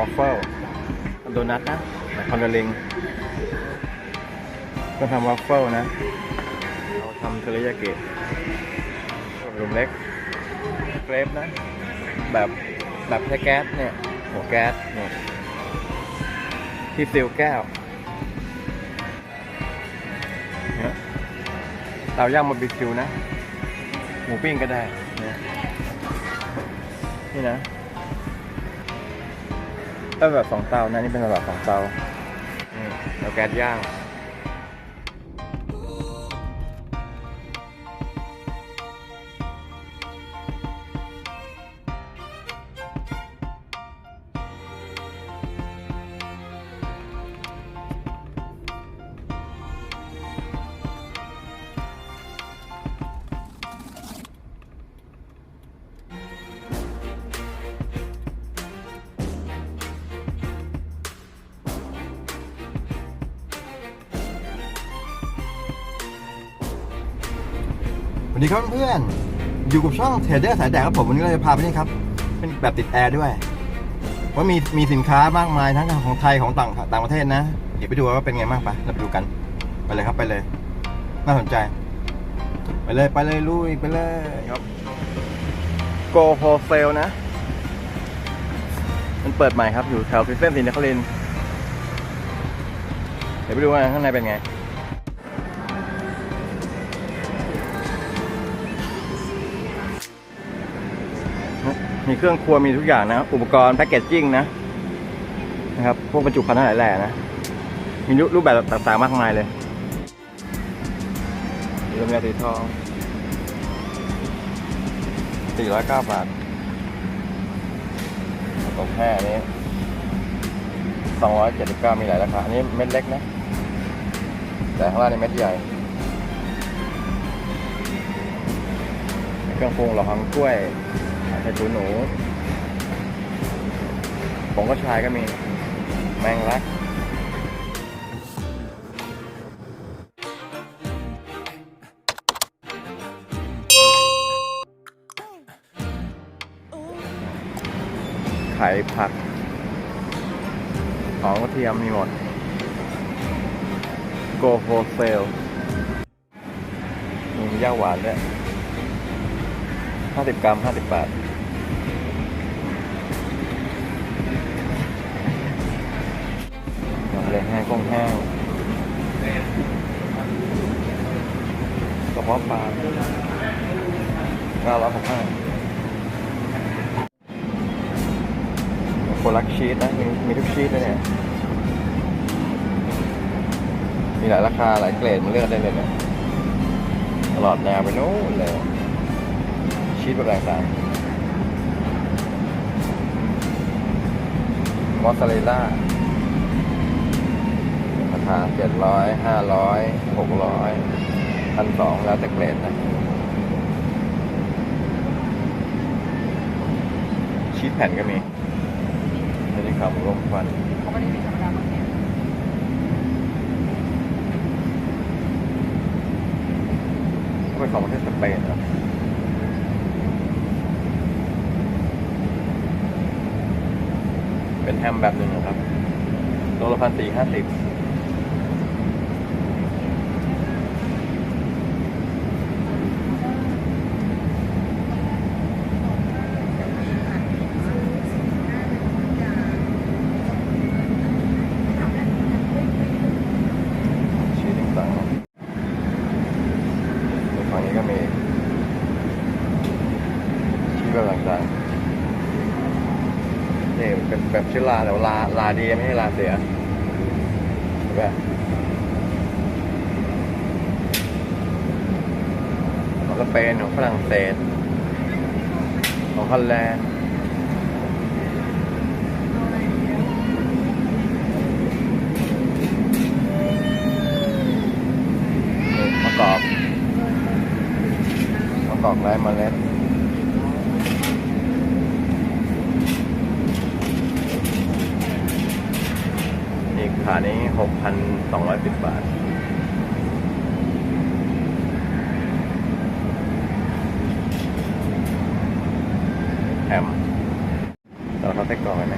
วอฟเฟิลโดนัทนะคอนเดลิงก็ทำวอฟเฟิลนะ เราทำเทริยาเกิรุมเล็กเกรฟนะ แบบแบบใช้แก๊สเนี่ย หัวแก๊สเนี่ยที่ซิลแก้วเนี่ยเตาย่างบาร์บีคิวนะ หมูปิ้งก็ได้เนี่ยนี่นะ แบบสองเตานะนี่เป็นแบบสองเตานี่แล้วแก๊สย่าง วัสดีครับเพื่อนๆอยู่กับช่องเทรดเดอร์สายแดกครับผมวันนี้เราจะพาไปนี่ครับ เป็นแบบติดแอร์ด้วยว่ามีมีสินค้ามากมายทั้งของไทยของต่างต่างประเทศนะเดี๋ยวไปดูว่าเป็นไงบ้างไปเราไปดูกันไปเลยครับไปเลย น่าสนใจ ไปเลยไปเลยลุยไปเลยครับ Go Wholesale นะ มันเปิดใหม่ครับอยู่แถวซิเซนสินครินทร์เดี๋ยวไปดูว่าข้างในเป็นไง มีเครื่องครัวมีทุกอย่างนะ อุปกรณ์แพ็กเกจจิ้งนะนะครับ พวกบรรจุภัณฑ์ทั้งหลายแหล่นะ มีรูปแบบต่างๆมากมายเลยเรือเมียสีทอง409บาทตกแค่นี้279มีหลายราคา อันนี้เม็ดเล็กนะ แต่ข้างล่างนี่เม็ดใหญ่ เครื่องปรุงหลอดฮังกล้วย ไข่ตูหนูผงกระชายก็มี แมงลักไข่ผักหอมกระเทียมมีหมด โกโฮเซลมีย่าหวานด้วยห้าสิบกรัมห้าสิบบาท เลยแห้งกุ้งแห้งกระเพาะปลาเก้าร้อยหกห้าโคลักชีสนะมีมีทุกชีสเลยเนี่ย มีหลายราคาหลายเกรดมาเลือกได้เลยเนี่ยตลอดแนวไปโน้นเลย ชีสแบบต่างๆมอสซาเรลล่าาคาเจ็ดร้อยห้าร้อยหกร้อยพันสองแล้วแต่เกรดนะชีสแผ่นก็มีอันนี้ครับรวมควันเขาไม่ได้มีธรรมดาเขาเนี่ยก็เป็นของประเทศสเปนนะเป็นแฮมแบบหนึ่งนะครับโลละพันสี่ห้าสิบ ชีสต่างๆในฝั่งนี้ก็มีชีสแบบต่างๆนี่เป็นแบบชื่อ ลาแต่ว่าลาลาดีไม่ใช่ลาเสียแบบของสเปนของฝรั่งเศส ของฮอลแลนด์นี่มะกอกมะกอกไร้เมล็ด นี้หกพันสองร้อยสิบบาท แอมเราเขาไท็กรอกกันไหม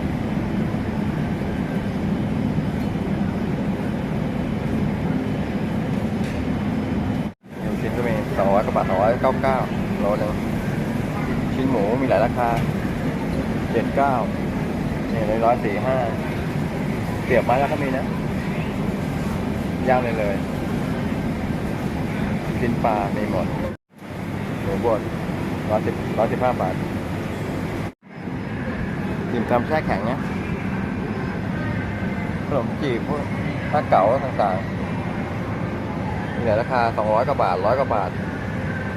ชิ้นก็มีสองร้อยกว่าบาทสองร้อยเก้าเก้าโลนึงชิ้นหมูมีหลายราคาเจ็ดเก้าเนี่ยร้อยสี่ห้า เสียบไม้แล้วก็มีนะย่างเลยเลยชิ้นปลามีหมดหมูบดร้อยสิบร้อยสิบห้าบาทจิมทำแช่แข็งนะขนมจีบพวกถ้าเก๋าต่างๆ มีหลายราคา200กว่าบาท100กว่าบาท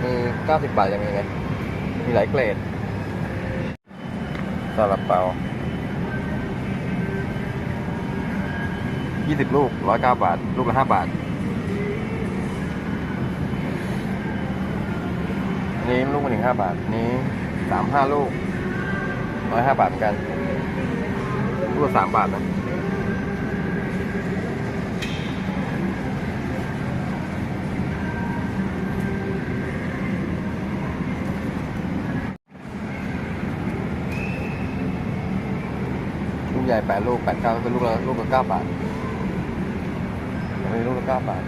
มี90บาทยังมีไงมีหลายเกรดซาลาเปา 20 ลูก 109 บาท ลูกละ 5 บาท นี้ลูกมาถึง5บาท นี้35ลูก105บาทเหมือนกัน ลูกละ3บาทนะลูกใหญ่แปดลูกแปดเก้าเป็นลูกละลูกละเก้าบาท อันนี้ลูกละเก้าบาท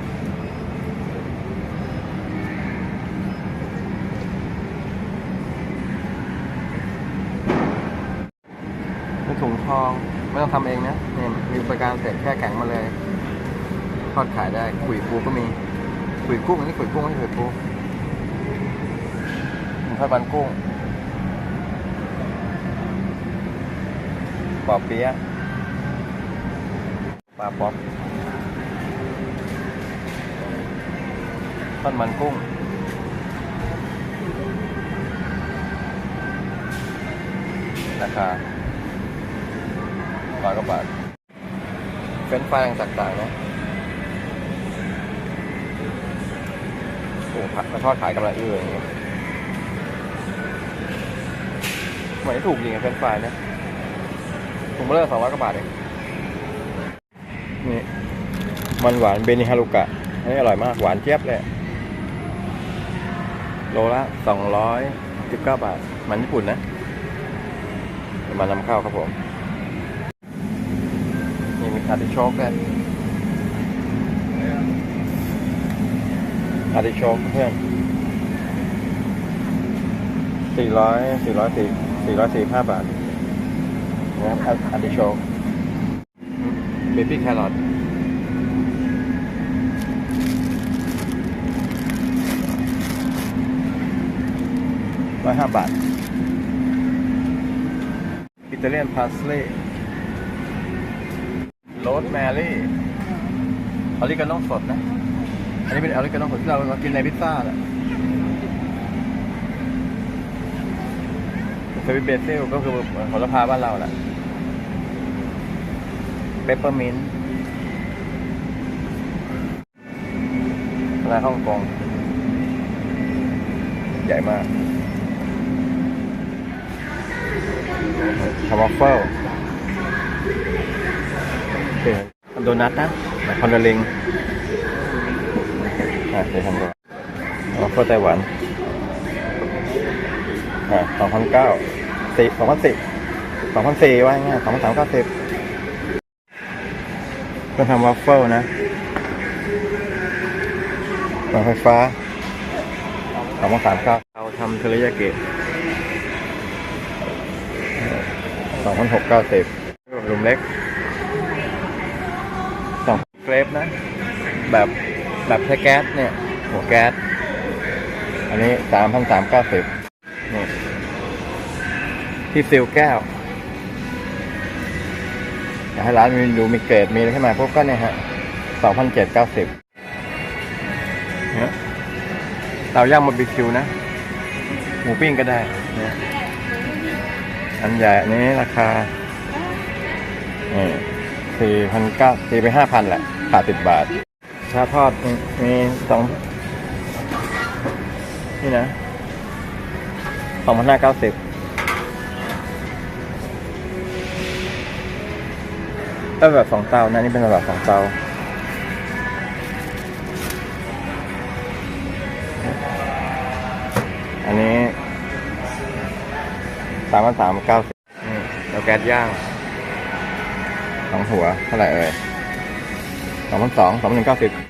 เป็นถุงทอง ไม่ต้องทำเองนะเนี่ยมีบริการเสร็จแค่แข็งมาเลย ทอดขายได้ขุยปูก็มีขุยกุ้งอันนี้ขุยกุ้งไม่ขุยปูถุงทอดมันกุ้งปอเปี๊ยะปลาป๊อป ทอดมันกุ้ง ราคาร้อยกว่าบาทเฟรนช์ฟรายต่างๆนะโอ้ผัดมาทอดขายกำลังอื้ออย่างเงี้ยเหมือนถูกจริงอะเฟรนช์ฟรายนะถุงเบลเลอร์สองร้อยกว่าบาทเองนี่มันหวานเบนิฮารุกะอันนี้อร่อยมาก หวานเจี๊ยบเลย โลละสองร้อยสิบเก้าบาท มันญี่ปุ่นนะ มานำเข้าครับผม นี่มีอาร์ติโชกด้วยอาร์ติโชกเพื่อนสี่ร้อยสี่ร้อยสี่สี่ร้อยสี่ห้าบาทนะครับอันดิโชเบบี้แครอท ร้อยห้าบาทอิตาเลียนพาสลีโรสแมรี่ออริกาโนสดนะ อันนี้เป็นออริกาโนสดที่เราเรากินในพิซซ่าแหละสวิเบเซลก็คือโหระพาบ้านเราแหละเปปเปอร์มินต์อะไรฮ่องกง ใหญ่มาก ทาวเฟิลโดนัทนะคอนเดลิงอะเดี๋ยวทำก่อนทาวเฟิลไต้หวันอ่าสองพันเก้าสี่สองพันสิบสองพันสี่ว่าง่ายสองพันสามเก้าสิบก็ทำวัฟเฟิลนะเตาไฟฟ้าสองพันสามเก้าเราทำเทริยากิ สองพันหกเก้าสิบลุมเล็กสองเกรฟนะ แบบแบบใช้แก๊สเนี่ย หัวแก๊ส อันนี้สามพันสามเก้าสิบนี่ที่ซิลแก้วอยากให้ร้านมีดูมีเกรดมีอะไรขึ้นมาพวกก็เนี่ยฮะสองพันเจ็ดเก้าสิบเนี่ยเตาย่างบาร์บีคิวนะ หมูปิ้งก็ได้ันใหญ่อันนี้ราคาสี่พันเก้าสี่ไปห้าพันแหละขาดสิบบาท ชาทอดมีมีสองนี่นะสองพันห้าเก้าสิบก็แบบสองเตานะนี่เป็นแบบสองเตา สามพันสามเก้าสิบนี่แล้วแก๊สย่างสองหัวเท่าไหร่เอ่ยสองพันสองสองพันหนึ่งเก้าสิบ